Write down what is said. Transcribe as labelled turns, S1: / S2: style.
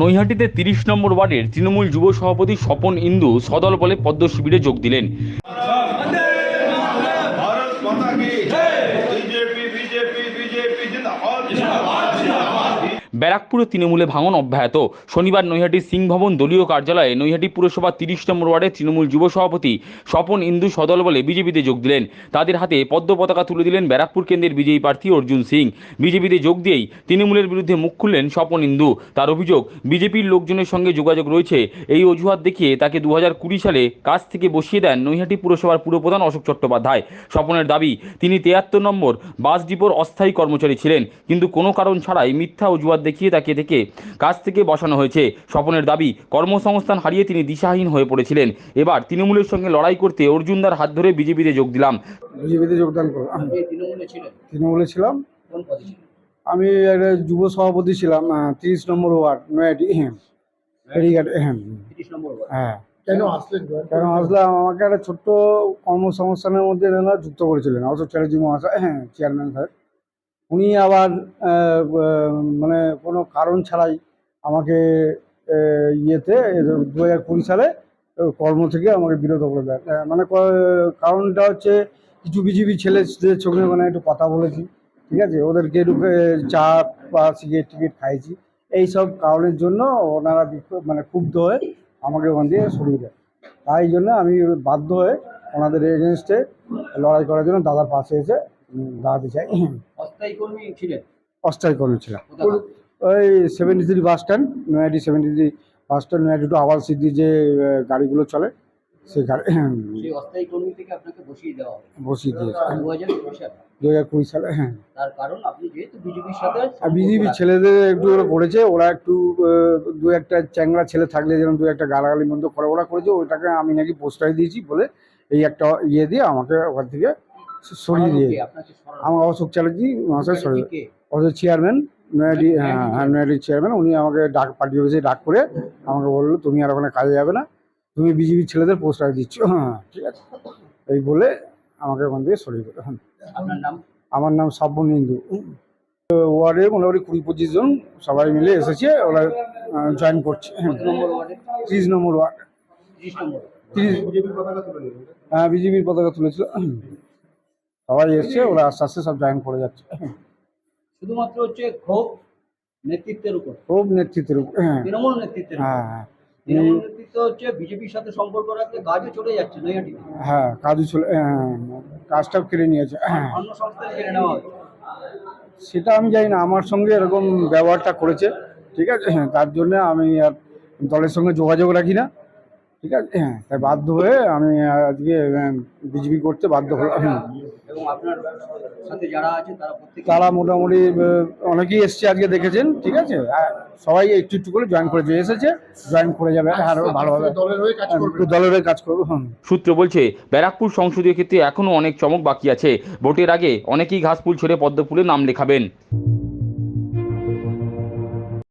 S1: নৈহাটিতে তিরিশ নম্বর ওয়ার্ডের তৃণমূল যুব সভাপতি স্বপন ইন্দু সদল বলে পদ্ম শিবিরে যোগ দিলেন ব্যারাকপুরে তৃণমূলে ভাঙন অব্যাহত শনিবার নৈহাটির সিংভবন দলীয় কার্যালয়ে নৈহাটি পুরসভা তিরিশ নম্বর ওয়ার্ডে তৃণমূল যুব সভাপতি স্বপন ইন্দু সদল বলে বিজেপিতে যোগ দিলেন তাদের হাতে পদ্ম পতাকা তুলে দিলেন ব্যারাকপুর কেন্দ্রের বিজেপি প্রার্থী অর্জুন সিং বিজেপিতে যোগ দিয়েই তৃণমূলের বিরুদ্ধে মুখ খুললেন স্বপন ইন্দু তার অভিযোগ বিজেপির লোকজনের সঙ্গে যোগাযোগ রয়েছে এই অজুহাত দেখিয়ে তাকে দু সালে কাছ থেকে বসিয়ে দেন নৈহাটি পুরসভার পুরপ্রধান অশোক চট্টোপাধ্যায় স্বপনের দাবি তিনি তেয়াত্তর নম্বর বাস ডিপোর অস্থায়ী কর্মচারী ছিলেন কিন্তু কোনো কারণ ছাড়াই মিথ্যা অজুহাত হাতিয়ার দেখিয়ে তাকে থেকে কাজ থেকে বসানো হয়েছে স্বপনের দাবি কর্মসংস্থান হারিয়ে তিনি দিশাহীন হয়ে পড়েছিলেন এবার তৃণমূলের সঙ্গে লড়াই করতে অর্জুনদার হাত ধরে বিজেপিতে যোগ দিলাম
S2: বিজেপিতে যোগদান করলাম তৃণমূলে ছিলাম আমি একটা যুব সভাপতি ছিলাম তিরিশ নম্বর ওয়ার্ড নয়াটি হ্যাঁ হ্যাঁ কেন আসলেন কেন আসলাম আমাকে একটা ছোট্ট কর্মসংস্থানের মধ্যে যুক্ত করেছিলেন অশোক চ্যাটার্জি মহাশয় হ্যাঁ চেয়ারম্যান স্যার উনি আবার মানে কোনো কারণ ছাড়াই আমাকে ইয়েতে দু হাজার কুড়ি সালে কর্ম থেকে আমাকে বিরত করে দেয় মানে কারণটা হচ্ছে কিছু বিজিবি ছেলেদের চোখে মানে একটু কথা বলেছি ঠিক আছে ওদেরকে ঢুকে চা বা সিগারেট টিকিট খাইছি এই সব কারণের জন্য ওনারা মানে ক্ষুব্ধ হয়ে আমাকে ওখান দিয়ে সরিয়ে দেয় তাই জন্য আমি বাধ্য হয়ে ওনাদের এগেনস্টে লড়াই করার জন্য দাদার পাশে এসে দাঁড়াতে চাই অস্থায়ী কর্মী ছিলেন ওই seventy three bus stand Nayadi seventy three bus stand Nayadi to Awal Siddhi যে গাড়িগুলো চলে
S3: সেই গাড়ি দু হাজার কুড়ি সালে দু
S2: হাজার কুড়ি সালে হ্যাঁ বিজেপির ছেলেদের একটু ওরা করেছে ওরা একটু দু একটা চ্যাংরা ছেলে থাকলে যেরকম দু একটা গালাগালি মধ্যে করে ওরা করেছে ওইটাকে আমি নাকি পোস্টার দিয়েছি বলে এই একটা ইয়ে দিয়ে আমাকে ওখান থেকে সরিয়ে দিয়ে আমার অশোক চ্যাটার্জি মহাশয় সরিয়ে অশোক চেয়ারম্যান নয়াডি হ্যাঁ নয়াডির হ্যাঁ, চেয়ারম্যান উনি আমাকে ডাক পাঠিয়ে অফিসে ডাক করে আমাকে বললো তুমি আর ওখানে কাজে যাবে না তুমি বিজেপির ছেলেদের পোস্টার দিচ্ছ হ্যাঁ ঠিক আছে এই বলে আমাকে ওখান থেকে সরিয়ে দিল হ্যাঁ আমার নাম সাব্বন ইন্দু ওয়ার্ডে মোটামুটি কুড়ি পঁচিশ জন সবাই মিলে এসেছে ওরা জয়েন করছে হ্যাঁ। ত্রিশ নম্বর ওয়ার্ড তিরিশ হ্যাঁ বিজেপির পতাকা তুলেছিল সবাই এসছে ওরা আস্তে আস্তে সব জয়েন করে যাচ্ছে
S3: শুধুমাত্র হচ্ছে ক্ষোভ নেতৃত্বের উপর
S2: ক্ষোভ নেতৃত্বের উপর হ্যাঁ।
S3: তৃণমূল নেতৃত্বের হ্যাঁ হ্যাঁ তৃণমূল নেতৃত্ব হচ্ছে বিজেপির সাথে সম্পর্ক রাখলে কাজও চলে যাচ্ছে নৈহাটি
S2: হ্যাঁ কাজও চলে হ্যাঁ, কাজটাও কেড়ে নিয়েছে হ্যাঁ। অন্য সংস্থায় কেড়ে নেওয়া সেটা আমি জানি না আমার সঙ্গে এরকম ব্যবহারটা করেছে ঠিক আছে তার জন্য আমি আর দলের সঙ্গে যোগাযোগ রাখি না ঠিক আছে হ্যাঁ তাই বাধ্য হয়ে আমি আজকে হ্যাঁ, বিজেপি করতে বাধ্য হলাম হ্যাঁ। তারা মোটামুটি অনেকেই এসছে আজকে দেখেছেন ঠিক আছে সবাই একটু একটু করে জয়েন করে এসেছে জয়েন করে যাবে আরো ভালোভাবে দলের
S1: হয়ে কাজ হ্যাঁ, করবো সূত্র বলছে ব্যারাকপুর সংসদীয় ক্ষেত্রে এখনও অনেক চমক বাকি আছে ভোটের আগে অনেকেই ঘাসফুল ছেড়ে পদ্মফুলে নাম লেখাবেন